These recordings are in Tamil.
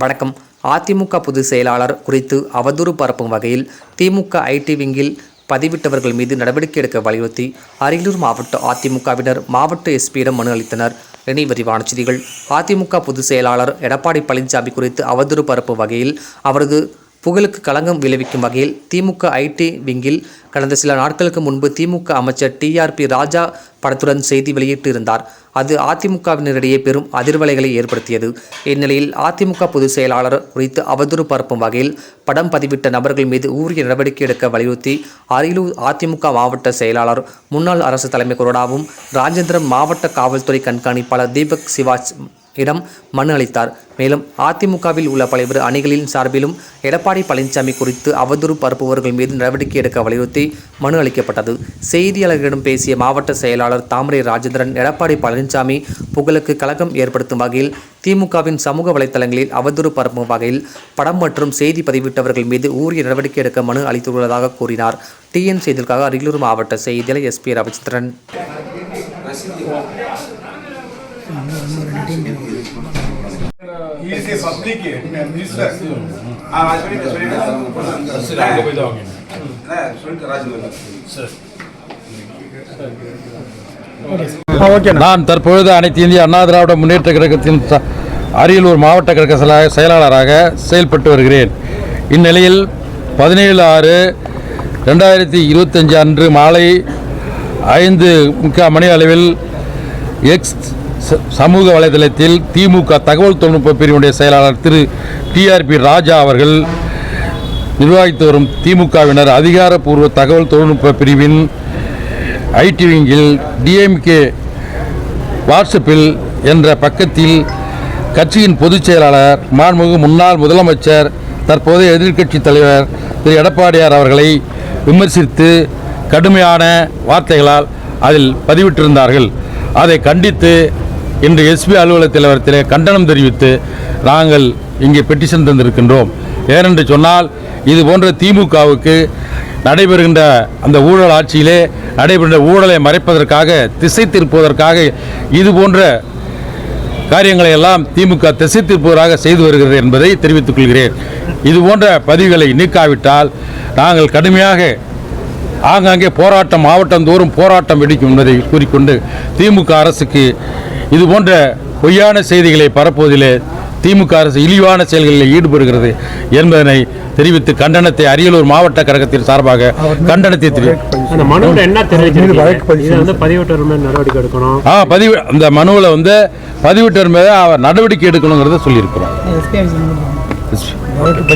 வணக்கம். அதிமுக பொதுச் செயலாளர் குறித்து அவதூறு பரப்பும் வகையில் திமுக ஐடி விங்கில் பதிவிட்டவர்கள் மீது நடவடிக்கை எடுக்க வலியுறுத்தி அரியலூர் மாவட்ட அதிமுகவினர் மாவட்ட எஸ்பியிடம் மனு அளித்தனர். இனி விரிவான செய்திகள். அதிமுக பொதுச் செயலாளர் எடப்பாடி பழனிசாமி குறித்து அவதூறு பரப்பும் வகையில் அவரது புகழுக்கு களங்கம் விளைவிக்கும் வகையில் திமுக ஐடி விங்கில் கடந்த சில நாட்களுக்கு முன்பு திமுக அமைச்சர் டிஆர்பி ராஜா படத்துடன் செய்தி வெளியிட்டு இருந்தார் அது அதிமுகவினரிடையே பெரும் அதிர்வலைகளை ஏற்படுத்தியது. இந்நிலையில் அதிமுக பொதுச் செயலாளர் குறித்து அவதூறு பரப்பும் வகையில் படம் பதிவிட்ட நபர்கள் மீது உரிய நடவடிக்கை எடுக்க வலியுறுத்தி அரியலூர் அதிமுக மாவட்ட செயலாளர் முன்னாள் அரசு தலைமை கொறடாவும் ராஜேந்திரம் மாவட்ட காவல்துறை கண்காணிப்பாளர் தீபக் சிவாஜ் இடம் மனு அளித்தார். மேலும் அதிமுகவில் உள்ள பல்வேறு அணிகளின் சார்பிலும் எடப்பாடி பழனிசாமி குறித்து அவதூறு பரப்புபவர்கள் மீது நடவடிக்கை எடுக்க வலியுறுத்தி மனு அளிக்கப்பட்டது. செய்தியாளர்களிடம் பேசிய மாவட்ட செயலாளர் தாமரை ராஜேந்திரன் எடப்பாடி பழனிசாமி புகழுக்கு கலகம் ஏற்படுத்தும் வகையில் திமுகவின் சமூக வலைத்தளங்களில் அவதூறு பரப்பும் வகையில் படம் மற்றும் செய்தி பதிவிட்டவர்கள் மீது ஊரிய நடவடிக்கை எடுக்க மனு அளித்துள்ளதாக கூறினார். டிஎன் செய்திகளுக்காக அரியலூர் மாவட்ட செய்தியாளர் S P Ravichandran. He is a public minister. Ah, நான் தற்பொழுது அனைத்து இந்திய அண்ணா திராவிட முன்னேற்ற கழகத்தின் அரியலூர் மாவட்ட கழக செயலா- செயலாளராக செயல்பட்டு வருகிறேன். இந்நிலையில் பதினேழு ஆறு ரெண்டாயிரத்தி இருபத்தஞ்சு அன்று மாலை ஐந்து முக்கால் மணி அளவில் எக்ஸ் சமூக வலைதளத்தில் திமுக தகவல் தொழில்நுட்ப பிரிவுடைய செயலாளர் திரு டிஆர்பி ராஜா அவர்கள் நிர்வகித்து வரும் திமுகவினர் அதிகாரப்பூர்வ தகவல் தொழில்நுட்ப பிரிவின் ஐடி விங்கில் டிஎம்கே வாட்ஸ்அப்பில் என்ற பக்கத்தில் கட்சியின் பொதுச் செயலாளர் மாண்புமிகு முன்னாள் முதலமைச்சர் தற்போதைய எதிர்க்கட்சி தலைவர் திரு எடப்பாடியார் அவர்களை விமர்சித்து கடுமையான வார்த்தைகளால் அதில் பதிவிட்டிருந்தார்கள். அதை கண்டித்து இன்று எஸ்பி அலுவலக தலைவரத்திலே கண்டனம் தெரிவித்து நாங்கள் இங்கே பெட்டிஷன் தந்திருக்கின்றோம். ஏனென்று சொன்னால் இது போன்ற திமுகவுக்கு நடைபெறுகின்ற அந்த ஊழல் ஆட்சியிலே நடைபெறுகின்ற ஊழலை மறைப்பதற்காக திசை திருப்புவதற்காக இது போன்ற காரியங்களை எல்லாம் திமுக திசை திருப்புவதாக செய்து வருகிறது என்பதை தெரிவித்துக் கொள்கிறேன். இது போன்ற பதிவுகளை நீக்காவிட்டால் நாங்கள் கடுமையாக ஆங்காங்கே போராட்டம் மாவட்டந்தோறும் போராட்டம் வெடிக்கும் என்பதை கூறிக்கொண்டு திமுக அரசுக்கு இது போன்ற பொய்யான செய்திகளை பரப்புவதிலே திமுக அரசு இழிவான செயல்களில் ஈடுபடுகிறது என்பதனை தெரிவித்து கண்டனத்தை அரியலூர் மாவட்ட கழகத்தின் சார்பாக கண்டனத்தை தெரிவித்து அந்த மனுவில் என்ன தெரிவிச்சிருக்கீங்க? இதை வந்து பதிவேட்டர் மேல் நடவடிக்கை எடுக்கணும். ஆ பதிவு அந்த மனுவில் வந்து பதிவிட்டர் மீது அவர் நடவடிக்கை எடுக்கணுங்கிறத சொல்லியிருக்கிறோம்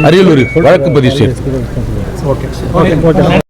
அரியலூர் வழக்கு பதிவு ஓகே.